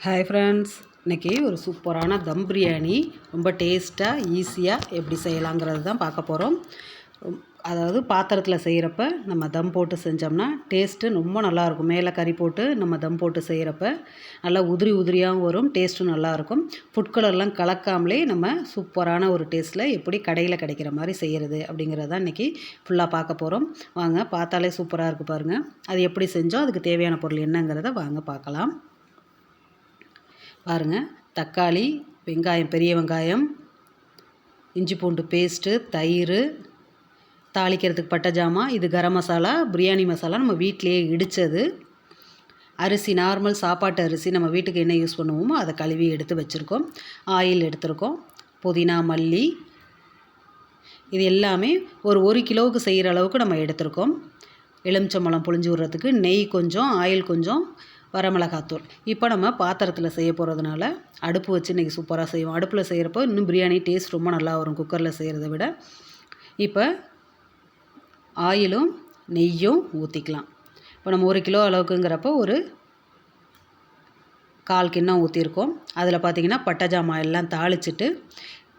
Hi friends இன்றைக்கி ஒரு சூப்பரான தம் பிரியாணி. ரொம்ப டேஸ்ட்டாக ஈஸியாக எப்படி செய்யலாங்கிறது தான் பார்க்க போகிறோம் அதாவது பாத்திரத்தில் செய்கிறப்ப நம்ம தம் போட்டு செஞ்சோம்னா டேஸ்ட்டு ரொம்ப நல்லாயிருக்கும். மேலே கறி போட்டு நம்ம தம் போட்டு செய்கிறப்ப நல்லா உதிரி உதிரியாகவும் வரும் டேஸ்ட்டும் நல்லாயிருக்கும். ஃபுட் கலர்லாம் கலக்காமலே நம்ம சூப்பரான ஒரு டேஸ்ட்டில் எப்படி கடையில் கிடைக்கிற மாதிரி செய்கிறது அப்படிங்கிறத இன்றைக்கி ஃபுல்லாக பார்க்க போகிறோம் வாங்க பார்த்தாலே சூப்பராக இருக்குது பாருங்கள் அது எப்படி செஞ்சோம் அதுக்கு தேவையான பொருள் என்னங்கிறத வாங்க பார்க்கலாம். பாருங்கள் தக்காளி வெங்காயம் பெரிய வெங்காயம் இஞ்சி பூண்டு பேஸ்ட்டு தயிர் தாளிக்கிறதுக்கு பட்டை ஜாமான் இது கரம் மசாலா பிரியாணி மசாலா நம்ம வீட்டிலையே இடித்தது அரிசி நார்மல் சாப்பாட்டு அரிசி நம்ம வீட்டுக்கு என்ன யூஸ் பண்ணுவோமோ அதை கழுவி எடுத்து வச்சுருக்கோம். ஆயில் எடுத்திருக்கோம். புதினா மல்லி இது எல்லாமே ஒரு ஒரு கிலோவுக்கு செய்கிற அளவுக்கு நம்ம எடுத்திருக்கோம். எலுமிச்சம்பழம் புழிஞ்சு விட்றதுக்கு நெய் கொஞ்சம் ஆயில் கொஞ்சம் வரமிளகாத்தூள். இப்போ நம்ம பாத்திரத்தில் செய்ய போகிறதுனால அடுப்பு வச்சு இன்றைக்கி சூப்பராக செய்வோம். அடுப்பில் செய்கிறப்போ இன்னும் பிரியாணி டேஸ்ட் ரொம்ப நல்லா வரும் குக்கரில் செய்கிறத விட. இப்போ ஆயிலும் நெய்யும் ஊற்றிக்கலாம் இப்போ நம்ம ஒரு கிலோ அளவுக்குங்கிறப்போ ஒரு கால் கிண்ணம் ஊற்றிருக்கோம் அதில் பார்த்திங்கன்னா பட்டை ஜாமான் எல்லாம் தாளிச்சிட்டு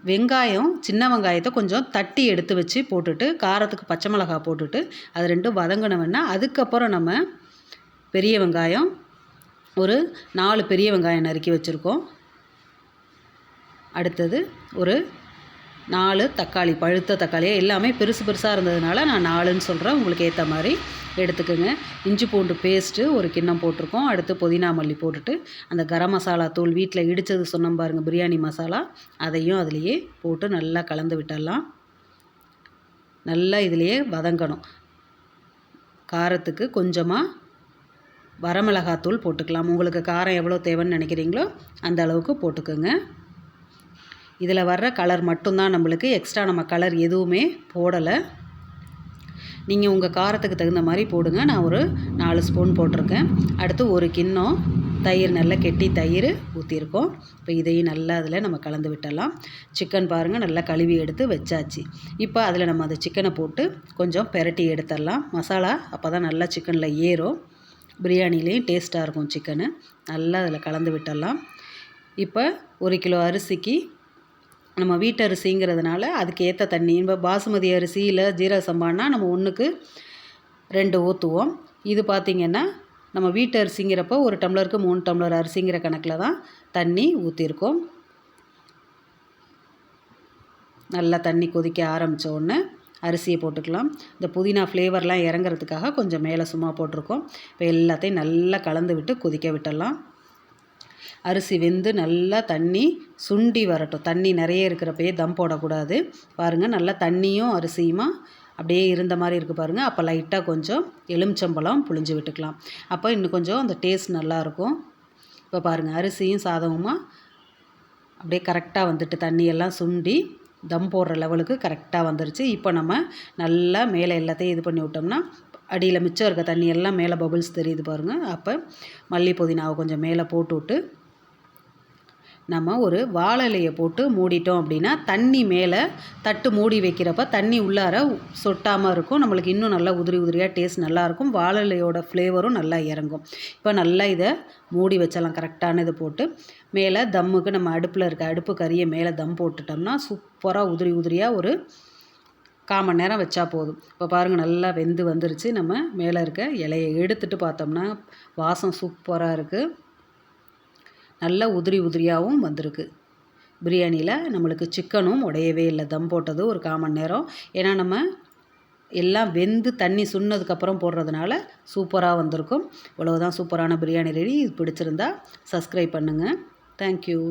வெங்காயம் சின்ன வெங்காயத்தை கொஞ்சம் தட்டி எடுத்து வச்சு போட்டுட்டு காரத்துக்கு பச்சை மிளகா போட்டுட்டு அது ரெண்டும் வதங்கினவன்னா அதுக்கப்புறம் நம்ம பெரிய வெங்காயம் ஒரு நாலு பெரிய வெங்காயம் நறுக்கி வச்சுருக்கோம். அடுத்தது ஒரு நாலு தக்காளி பழுத்த தக்காளியாக எல்லாமே பெருசு பெருசாக இருந்ததுனால நான் நாலுன்னு சொல்கிறேன் உங்களுக்கு ஏற்ற மாதிரி எடுத்துக்கோங்க. இஞ்சி பூண்டு பேஸ்ட்டு ஒரு கிண்ணம் போட்டிருக்கோம். அடுத்து புதினா மல்லி போட்டுட்டு அந்த கரம் மசாலா தூள் வீட்டில் இடித்தது சொன்னோம் பாருங்கள் பிரியாணி மசாலா. அதையும் அதுலேயே போட்டு நல்லா கலந்து விட்டுடலாம். நல்லா இதிலையே வதங்கணும். காரத்துக்கு கொஞ்சமாக வரமிளகாத்தூள் போட்டுக்கலாம். உங்களுக்கு காரம் எவ்வளோ தேவைன்னு நினைக்கிறீங்களோ அந்த அளவுக்கு போட்டுக்கோங்க. இதில் வர்ற கலர் மட்டும்தான் நம்மளுக்கு எக்ஸ்ட்ரா நம்ம கலர் எதுவுமே போடலை. நீங்கள் உங்கள் காரத்துக்கு தகுந்த மாதிரி போடுங்க. நான் ஒரு நாலு ஸ்பூன் போட்டிருக்கேன். அடுத்து ஒரு கிண்ணம் தயிர் நல்லா கெட்டி தயிர் ஊற்றிருக்கோம் இப்போ இதையும் நல்லா அதில் நம்ம கலந்து விட்டலாம் சிக்கன் பாருங்கள் நல்லா கழுவி எடுத்து வச்சாச்சு. இப்போ அதில் நம்ம அந்த சிக்கனை போட்டு கொஞ்சம் பெரட்டி எடுத்துடலாம். மசாலா அப்போ தான் நல்லா சிக்கனில் ஏறும். பிரியாணிலேயும் டேஸ்ட்டாக இருக்கும் சிக்கனு நல்லா அதில் கலந்து விட்டுடலாம். இப்போ ஒரு கிலோ அரிசிக்கு நம்ம வீட்டு அரிசிங்கிறதுனால அதுக்கு ஏற்ற தண்ணி. இப்போ பாசுமதி அரிசியில் ஜீரக சம்பானா நம்ம ஒன்றுக்கு ரெண்டு ஊற்றுவோம் இது பார்த்திங்கன்னா நம்ம வீட்டு அரிசிங்கிறப்போ ஒரு டம்ளருக்கு மூணு டம்ளர் அரிசிங்கிற கணக்கில் தான் தண்ணி ஊற்றிருக்கோம் நல்லா தண்ணி கொதிக்க ஆரம்பித்தோடனே அரிசியை போட்டுக்கலாம். இந்த புதினா ஃப்ளேவர்லாம் இறங்குறதுக்காக கொஞ்சம் மேலே சும்மா போட்டிருக்கோம். இப்போ எல்லாத்தையும் நல்லா கலந்து விட்டு கொதிக்க விட்டுடலாம். அரிசி வெந்து நல்லா தண்ணி சுண்டி வரட்டும். தண்ணி நிறைய இருக்கிறப்பயே தம் போடக்கூடாது. பாருங்கள் நல்லா தண்ணியும் அரிசியுமா அப்படியே இருந்த மாதிரி இருக்குது பாருங்கள் அப்போ லைட்டாக கொஞ்சம் எலுமிச்சம்பழம் புழிஞ்சு விட்டுக்கலாம். அப்போ இன்னும் கொஞ்சம் அந்த டேஸ்ட் நல்லாயிருக்கும் இப்போ பாருங்கள் அரிசியும் சாதமுமா அப்படியே கரெக்டாக வந்துட்டு தண்ணியெல்லாம் சுண்டி தம் போடுற லெவலுக்கு கரெக்டாக வந்துருச்சு. இப்போ நம்ம நல்லா மேலே எல்லாத்தையும் இது பண்ணி விட்டோம்னா அடியில் மிச்சம் இருக்க தண்ணி எல்லாம் மேலே பபுள்ஸ் தெரியுது பாருங்கள் அப்போ மல்லி புதினாவை கொஞ்சம் மேலே போட்டு விட்டு நம்ம ஒரு வாழை இலையை போட்டு மூடிட்டோம் அப்படின்னா தண்ணி மேலே தட்டு மூடி வைக்கிறப்ப தண்ணி உள்ளார சொட்டாமல் இருக்கும். நம்மளுக்கு இன்னும் நல்லா உதிரி உதிரியாக டேஸ்ட் நல்லாயிருக்கும் வாழை இலையோட ஃப்ளேவரும் நல்லா இறங்கும். இப்போ நல்லா இதை மூடி வச்சலாம். கரெக்டான இதை போட்டு மேலே தம்முக்கு நம்ம அடுப்பில் இருக்க அடுப்பு கறியை மேலே தம் போட்டுட்டோம்னா சூப்பராக உதிரி உதிரியாக ஒரு கால் மணி நேரம் வச்சா போதும். இப்போ பாருங்கள் நல்லா வெந்து வந்துருச்சு. நம்ம மேலே இருக்க இலையை எடுத்துகிட்டு பார்த்தோம்னா வாசம் சூப்பராக இருக்குது நல்லா உதிரி உதிரியாகவும் வந்திருக்கு. பிரியாணியில் நம்மளுக்கு சிக்கனும் உடையவே இல்லை. தம் போட்டது ஒரு காமன் நேரம். ஏன்னா நம்ம எல்லாம் வெந்து தண்ணி சுண்ணதுக்கப்புறம் போடுறதுனால சூப்பராக வந்திருக்கும். இவ்வளவுதான் சூப்பரான பிரியாணி ரெடி. இது பிடிச்சிருந்தா சப்ஸ்கிரைப் பண்ணுங்கள் தேங்க்யூ